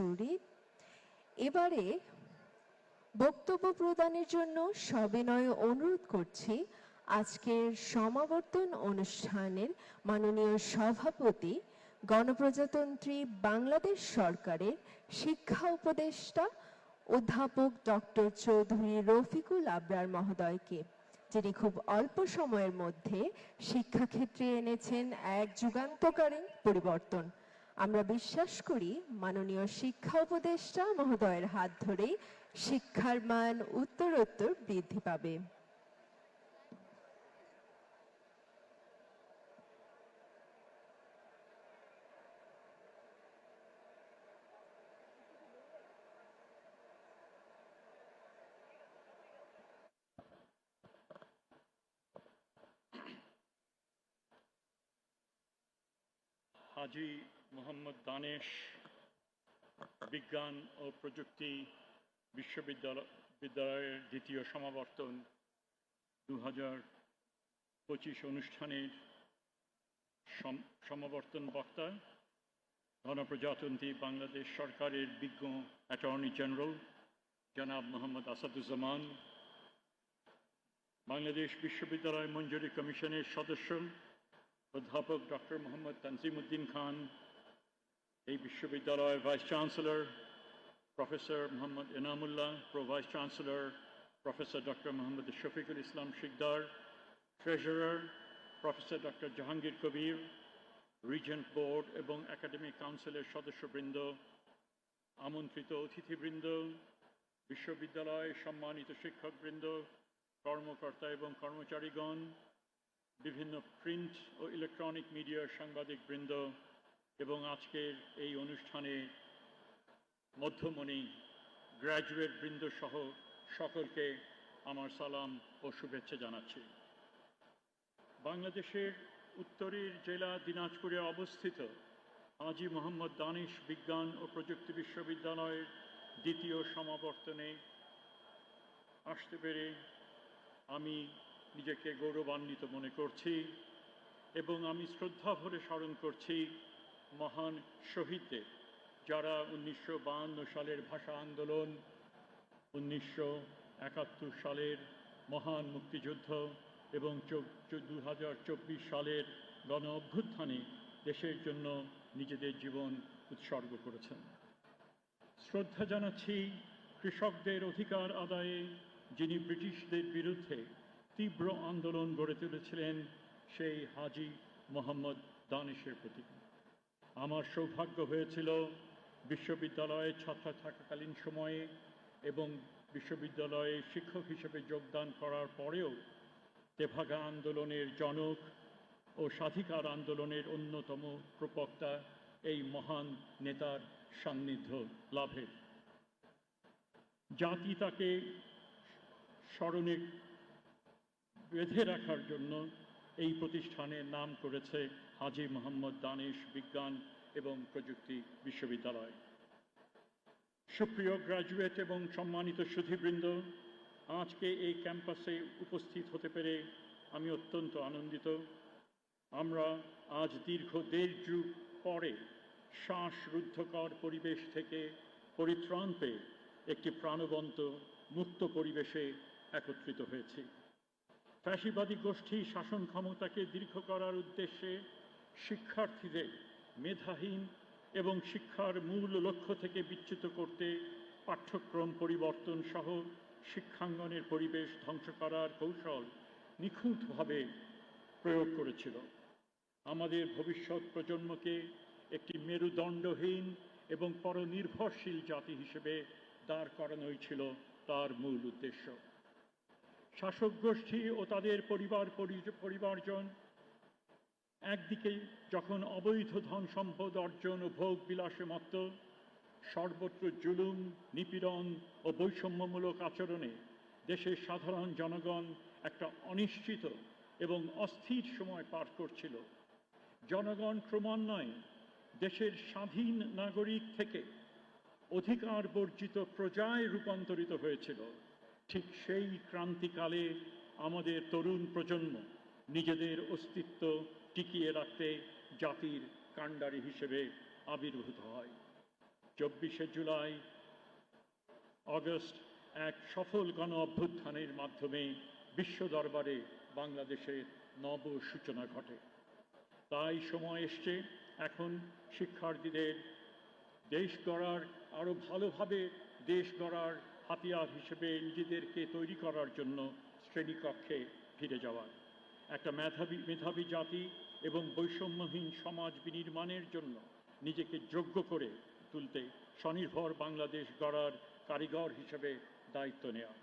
কস্তুরী এবারে বক্তব্য প্রদানের জন্য সবিনয় অনুরোধ করছি আজকের সমাবর্তন অনুষ্ঠানের মাননীয় সভাপতি, গণপ্রজাতন্ত্রী বাংলাদেশ সরকারের শিক্ষা উপদেষ্টা অধ্যাপক ডক্টর চৌধুরী রফিকুল আবরার মহোদয়কে, যিনি খুব অল্প সময়ের মধ্যে শিক্ষাক্ষেত্রে এনেছেন এক যুগান্তকারী পরিবর্তন। আমরা বিশ্বাস করি মাননীয় শিক্ষা উপদেষ্টা মহোদয়ের হাত ধরেই শিক্ষার মান উত্তরোত্তর বৃদ্ধি পাবে। মোহাম্মদ দানেশ বিজ্ঞান ও প্রযুক্তি বিশ্ববিদ্যালয় বিদ্যালয়ের দ্বিতীয় সমাবর্তন দু হাজার পঁচিশ অনুষ্ঠানের সমাবর্তন বক্তা, গণপ্রজাতন্ত্রী বাংলাদেশ সরকারের বিজ্ঞ অ্যাটর্নি জেনারেল জনাব মোহাম্মদ আসাদুজ্জামান, বাংলাদেশ বিশ্ববিদ্যালয় মঞ্জুরি কমিশনের সদস্য অধ্যাপক ডক্টর মোহাম্মদ তানজিমুদ্দিন খান এই বিশ্ববিদ্যালয়ের vice chancellor professor Mohammad Enamullah pro vice chancellor professor doctor Mohammad Shafiqul Islam Sikder treasurer professor doctor Jahangir Kabir regent board এবং একাডেমিক কাউন্সিলের সদস্যবৃন্দ, আমন্ত্রিত অতিথিবৃন্দ, বিশ্ববিদ্যালয় সম্মানিত শিক্ষকবৃন্দ, কর্মকর্তা এবং কর্মচারীগণ, বিভিন্ন প্রিন্ট ও ইলেকট্রনিক মিডিয়ার সাংবাদিকবৃন্দ এবং আজকের এই অনুষ্ঠানে মধ্যমণি গ্র্যাজুয়েট বৃন্দ সহ সকলকে আমার সালাম ও শুভেচ্ছা জানাচ্ছি। বাংলাদেশের উত্তরের জেলা দিনাজপুরে অবস্থিত হাজি মোহাম্মদ দানিশ বিজ্ঞান ও প্রযুক্তি বিশ্ববিদ্যালয়ের দ্বিতীয় সমাবর্তনে আসতে পেরে আমি নিজেকে গৌরবান্বিত মনে করছি এবং আমি শ্রদ্ধা ভরে স্মরণ করছি মহান শহীদদের, যারা উনিশশো সালের ভাষা আন্দোলন, উনিশশো একাত্তর সালের মহান মুক্তিযুদ্ধ এবং দু সালের গণ অভ্যুত্থানে দেশের জন্য নিজেদের জীবন উৎসর্গ করেছেন। শ্রদ্ধা জানাচ্ছি কৃষকদের অধিকার আদায়ে যিনি ব্রিটিশদের বিরুদ্ধে তীব্র আন্দোলন গড়ে তুলেছিলেন, সেই হাজি মোহাম্মদ দানিশের প্রতি। আমার সৌভাগ্য হয়েছিল বিশ্ববিদ্যালয়ে ছাত্র থাকাকালীন সময়ে এবং বিশ্ববিদ্যালয়ে শিক্ষক হিসেবে যোগদান করার পরেও তেভাগা আন্দোলনের জনক ও স্বাধিকার আন্দোলনের অন্যতম প্রবক্তা এই মহান নেতার সান্নিধ্য লাভের। জাতি তাকে স্মরণে বেঁধে রাখার জন্য এই প্রতিষ্ঠানের নাম করেছে হাজি মোহাম্মদ দানিশ বিজ্ঞান এবং প্রযুক্তি বিশ্ববিদ্যালয়। সুপ্রিয় গ্রাজুয়েট এবং সম্মানিত সুধীবৃন্দ, আজকে এই ক্যাম্পাসে উপস্থিত হতে পেরে আমি অত্যন্ত আনন্দিত। আমরা আজ দীর্ঘ দেড় যুগ পরে শ্বাসরুদ্ধকর পরিবেশ থেকে পরিত্রাণ পেয়ে একটি প্রাণবন্ত, মুক্ত পরিবেশে একত্রিত হয়েছি। ফ্যাসিবাদী গোষ্ঠী শাসন ক্ষমতাকে দীর্ঘ করার উদ্দেশ্যে শিক্ষার্থীদের মেধাহীন এবং শিক্ষার মূল লক্ষ্য থেকে বিচ্যুত করতে পাঠ্যক্রম পরিবর্তন সহ শিক্ষাঙ্গনের পরিবেশ ধ্বংস করার কৌশল নিখুঁতভাবে প্রয়োগ করেছিল। আমাদের ভবিষ্যৎ প্রজন্মকে একটি মেরুদণ্ডহীন এবং পরনির্ভরশীল জাতি হিসেবে দাঁড় করানোই ছিল তার মূল উদ্দেশ্য। শাসক গোষ্ঠী ও তাদের পরিবার পরি- পরিবারজন একদিকে যখন অবৈধ ধন সম্পদ অর্জন ও ভোগ বিলাসে মত্ত, সর্বত্র জুলুম, নিপীড়ন ও বৈষম্যমূলক আচরণে দেশের সাধারণ জনগণ একটা অনিশ্চিত এবং অস্থির সময় পার করছিল। জনগণ ক্রমান্বয়ে দেশের স্বাধীন নাগরিক থেকে অধিকার বর্জিত প্রজায় রূপান্তরিত হয়েছিল। ঠিক সেই ক্রান্তিকালে আমাদের তরুণ প্রজন্ম নিজেদের অস্তিত্ব টিকিয়ে রাখতে জাতির কাণ্ডারি হিসেবে আবির্ভূত হয়। চব্বিশে জুলাই অগস্ট এক সফল গণ অভ্যুত্থানের মাধ্যমে বিশ্ব দরবারে বাংলাদেশের নব সূচনা ঘটে। তাই সময় এসছে এখন শিক্ষার্থীদের দেশ গড়ার, আরও ভালোভাবে দেশ গড়ার হাতিয়ার হিসেবে নিজেদেরকে তৈরি করার জন্য শ্রেণীকক্ষে ফিরে যাওয়ার। একটা মেধাবী মেধাবী জাতি এবং বৈষম্যহীন সমাজ বিনির্মাণের জন্য নিজেকে যোগ্য করে তুলতে স্বনির্ভর বাংলাদেশ গড়ার কারিগর হিসেবে দায়িত্ব নেওয়া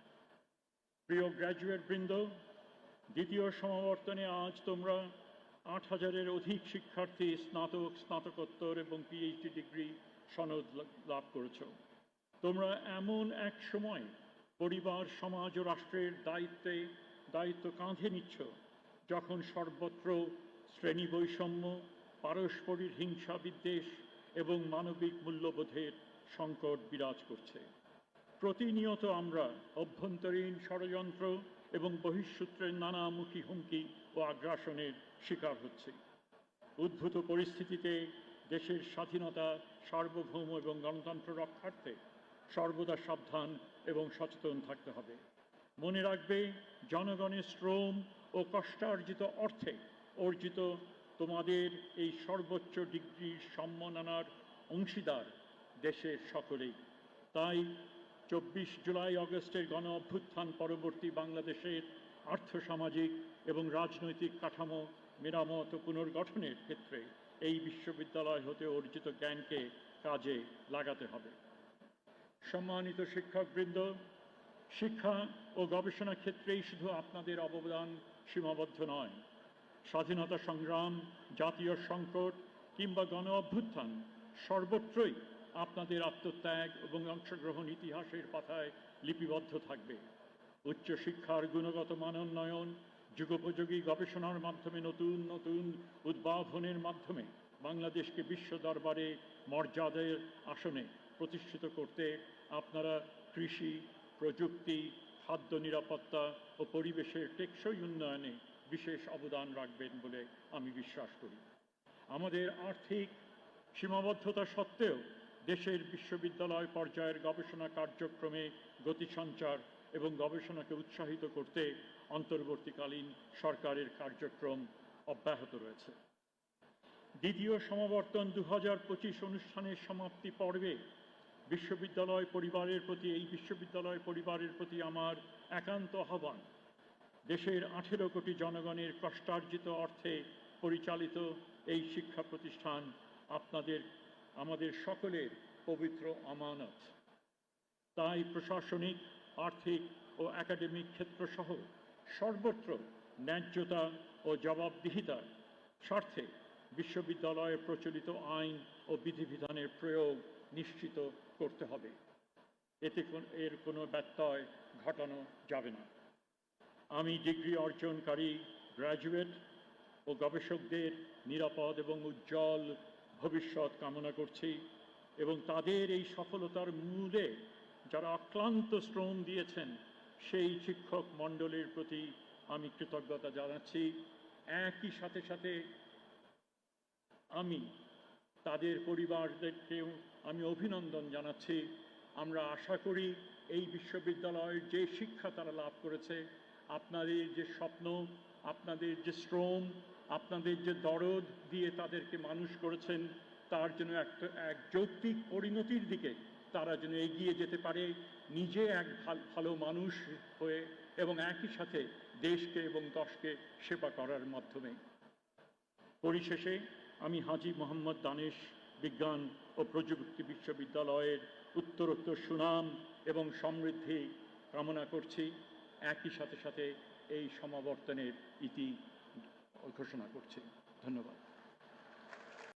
প্রিয় গ্র্যাজুয়েট বৃন্দ, দ্বিতীয় সমাবর্তনে আজ তোমরা আট হাজারের অধিক শিক্ষার্থী স্নাতক, স্নাতকোত্তর এবং পিএইচডি ডিগ্রি সনদ লাভ করেছ। তোমরা এমন এক সময় পরিবার, সমাজ ও রাষ্ট্রের দায়িত্বে, দায়িত্ব কাঁধে নিচ্ছ যখন সর্বত্র শ্রেণি বৈষম্য পারস্পরিক হিংসা বিদ্বেষ এবং মানবিক মূল্যবোধের সংকট বিরাজ করছে। প্রতিনিয়ত আমরা অভ্যন্তরীণ ষড়যন্ত্র এবং বহিঃসূত্রের নানামুখী হুমকি ও আগ্রাসনের শিকার হচ্ছি। উদ্ভূত পরিস্থিতিতে দেশের স্বাধীনতা, সার্বভৌম এবং গণতন্ত্র রক্ষার্থে সর্বদা সাবধান এবং সচেতন থাকতে হবে। মনে রাখবে, জনগণের শ্রম ও কষ্টার্জিত অর্থে অর্জিত তোমাদের এই সর্বোচ্চ ডিগ্রির সম্মাননার অংশীদার দেশের সকলেই। তাই চব্বিশ জুলাই অগস্টের গণ অভ্যুত্থান পরবর্তী বাংলাদেশের আর্থসামাজিক এবং রাজনৈতিক কাঠামো মেরামত ও পুনর্গঠনের ক্ষেত্রে এই বিশ্ববিদ্যালয় হতে অর্জিত জ্ঞানকে কাজে লাগাতে হবে। সম্মানিত শিক্ষকবৃন্দ, শিক্ষা ও গবেষণা ক্ষেত্রেই শুধু আপনাদের অবদান সীমাবদ্ধ নয়। স্বাধীনতা সংগ্রাম, জাতীয় সংকট কিংবা গণ অভ্যুত্থান সর্বত্রই আপনাদের আত্মত্যাগ এবং অংশগ্রহণ ইতিহাসের পাতায় লিপিবদ্ধ থাকবে। উচ্চশিক্ষার গুণগত মানোন্নয়ন যুগোপযোগী গবেষণার মাধ্যমে নতুন নতুন উদ্ভাবনের মাধ্যমে বাংলাদেশকে বিশ্ব দরবারে মর্যাদার আসনে প্রতিষ্ঠিত করতে আপনারা কৃষি, প্রযুক্তি খাদ্য নিরাপত্তা ও পরিবেশের টেকসই উন্নয়নে বিশেষ অবদান রাখবেন বলে আমি বিশ্বাস করি। আমাদের আর্থিক সীমাবদ্ধতা সত্ত্বেও দেশের বিশ্ববিদ্যালয় পর্যায়ের গবেষণা কার্যক্রমে গতি সঞ্চার এবং গবেষণাকে উৎসাহিত করতে অন্তর্বর্তীকালীন সরকারের কার্যক্রম অব্যাহত রয়েছে। দ্বিতীয় সমাবর্তন দু অনুষ্ঠানের সমাপ্তি পর্বে বিশ্ববিদ্যালয় পরিবারের প্রতি, এই বিশ্ববিদ্যালয় পরিবারের প্রতি আমার একান্ত আহ্বান। দেশের আঠেরো কোটি জনগণের কষ্টার্জিত অর্থে পরিচালিত এই শিক্ষা প্রতিষ্ঠান আপনাদের, আমাদের সকলের পবিত্র আমানত। তাই প্রশাসনিক, আর্থিক ও একাডেমিক ক্ষেত্রসহ সর্বত্র ন্যায্যতা ও জবাবদিহিতার স্বার্থে বিশ্ববিদ্যালয়ে প্রচলিত আইন ও বিধিবিধানের প্রয়োগ নিশ্চিত করতে হবে। এতে এর কোনো ব্যত্যয় ঘটানো যাবে না। আমি ডিগ্রি অর্জনকারী গ্র্যাজুয়েট ও গবেষকদের নিরাপদ এবং উজ্জ্বল ভবিষ্যৎ কামনা করছি এবং তাদের এই সফলতার মূলে যারা অক্লান্ত শ্রম দিয়েছেন, সেই শিক্ষক মণ্ডলীর প্রতি আমি কৃতজ্ঞতা জানাচ্ছি। একই সাথে সাথে আমি তাদের পরিবারদেরকেও আমি অভিনন্দন জানাচ্ছি। আমরা আশা করি এই বিশ্ববিদ্যালয়ের যে শিক্ষা তারা লাভ করেছে, আপনাদের যে স্বপ্ন, আপনাদের যে শ্রম, আপনাদের যে দরদ দিয়ে তাদেরকে মানুষ করেছেন, তার জন্য একটা, এক যৌক্তিক পরিণতির দিকে তারা যেন এগিয়ে যেতে পারে, নিজে এক ভাল- ভালো মানুষ হয়ে এবং একই সাথে দেশকে এবং দশকে সেবা করার মাধ্যমে। পরিশেষে আমি হাজি মোহাম্মদ দানেশ বিজ্ঞান ও প্রযুক্তি বিশ্ববিদ্যালয়ের উত্তরোত্তর সুনাম এবং সমৃদ্ধি কামনা করছি। একই সাথে সাথে এই সমাবর্তনের ইতি ঘোষণা করছি। ধন্যবাদ।